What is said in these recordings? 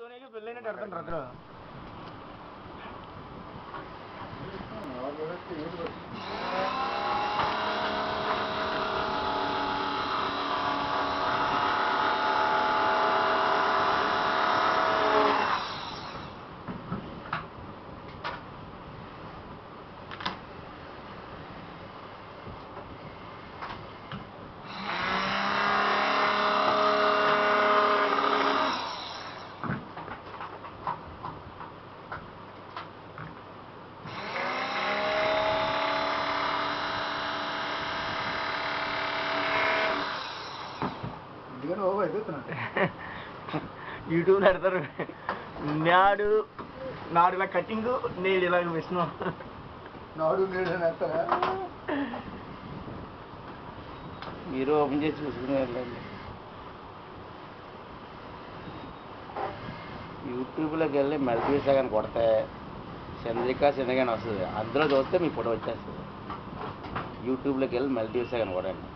సోనియాకి పెళ్ళైనట్టు అర్థం అందరూ యూట్యూబ్లో పెడతారు. నాడు నాడు ఇలా కటింగ్ నేడు ఇలా విష్ణు నాడు నేడు అని మీరు ఓపెన్ చేసి చూసుకుని వెళ్ళండి. యూట్యూబ్లోకి వెళ్ళి మల్టీవీసా కానీ కొడితే చంద్రిక అని వస్తుంది. అందులో చూస్తే మీ ఫోటో వచ్చేస్తుంది. యూట్యూబ్లోకి వెళ్ళి కానీ కొడండి.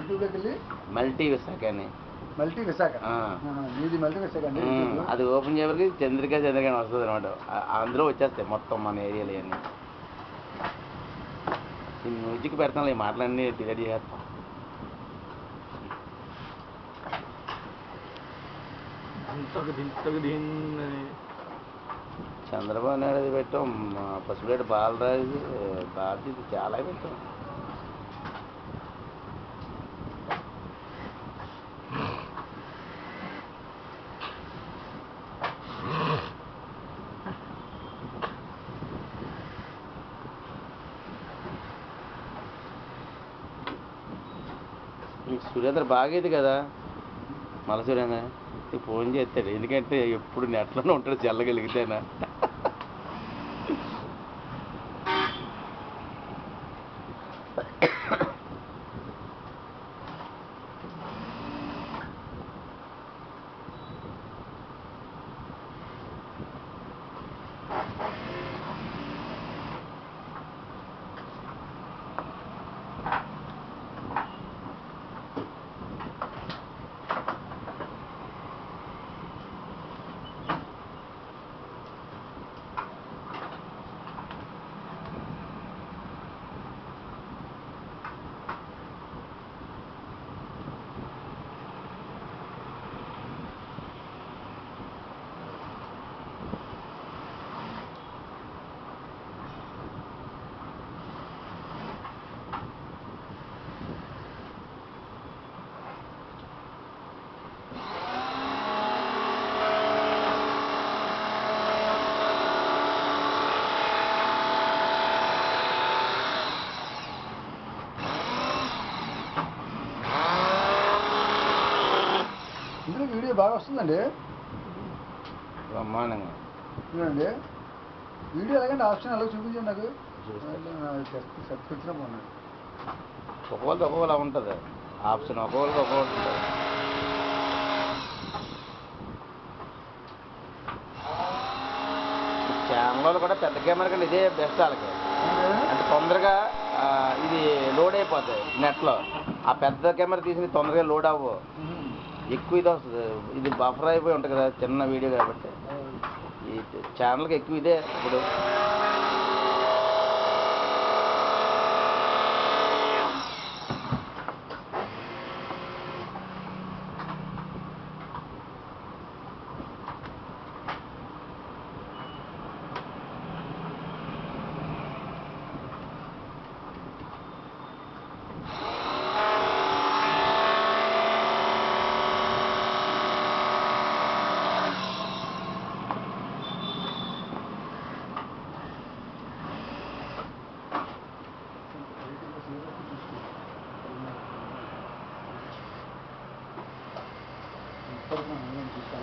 యూట్యూబ్లోకి వెళ్ళి? మల్టీ విసా కానీ మల్టీ విశాఖ. మీది మల్టీ విశాఖ. అది ఓపెన్ చేయడానికి చంద్రిక చంద్రిక వస్తుంది అనమాట అందులో వచ్చేస్తాయి మొత్తం మన ఏరియాలో అన్నీ ఈ మ్యూజిక్ పెడతాను ఈ మాటలన్నీ డిలీట్ చేస్తాం చంద్రబాబు నాయుడు పెట్టాం మా పసుపులేటి బాలరాజు బాధ్యత చాలా పెట్టాం. నీకు సురేంద్ర బాగేది కదా? మల సురేంద్ర నీకు ఫోన్ చేస్తాడు. ఎందుకంటే ఎప్పుడు నెట్లోనే ఉంటాడు చల్లగలిగితేనా? వీడియో బాగా వస్తుందండి. బ్రహ్మాండంగా. చూడండి వీడియో ఎలాగంటే ఆప్షన్ అలాగే చూపించండి నాకు. సబ్స్క్రిప్షన్ బాగున్నాడు ఒక్కొక్కరిది ఒక్కొక్కలా ఉంటుంది. ఆప్షన్ ఒక్కొక్కరికి ఒక్కొక్కటి ఉంటుంది. ఛానల్లో కూడా పెద్ద కెమెరా కంటే ఇదే బెస్ట్ వాళ్ళకి. అంటే తొందరగా ఇది లోడ్ అయిపోతాయి నెట్లో. ఆ పెద్ద కెమెరా తీసి తొందరగా లోడ్ అవ్వవు. ఎక్కువ ఇది వస్తుంది. ఇది బఫర్ అయిపోయి ఉంటుంది కదా చిన్న వీడియో కాబట్టి. ఈ ఛానల్కి ఎక్కువ ఇదే ఇప్పుడు. permanente, está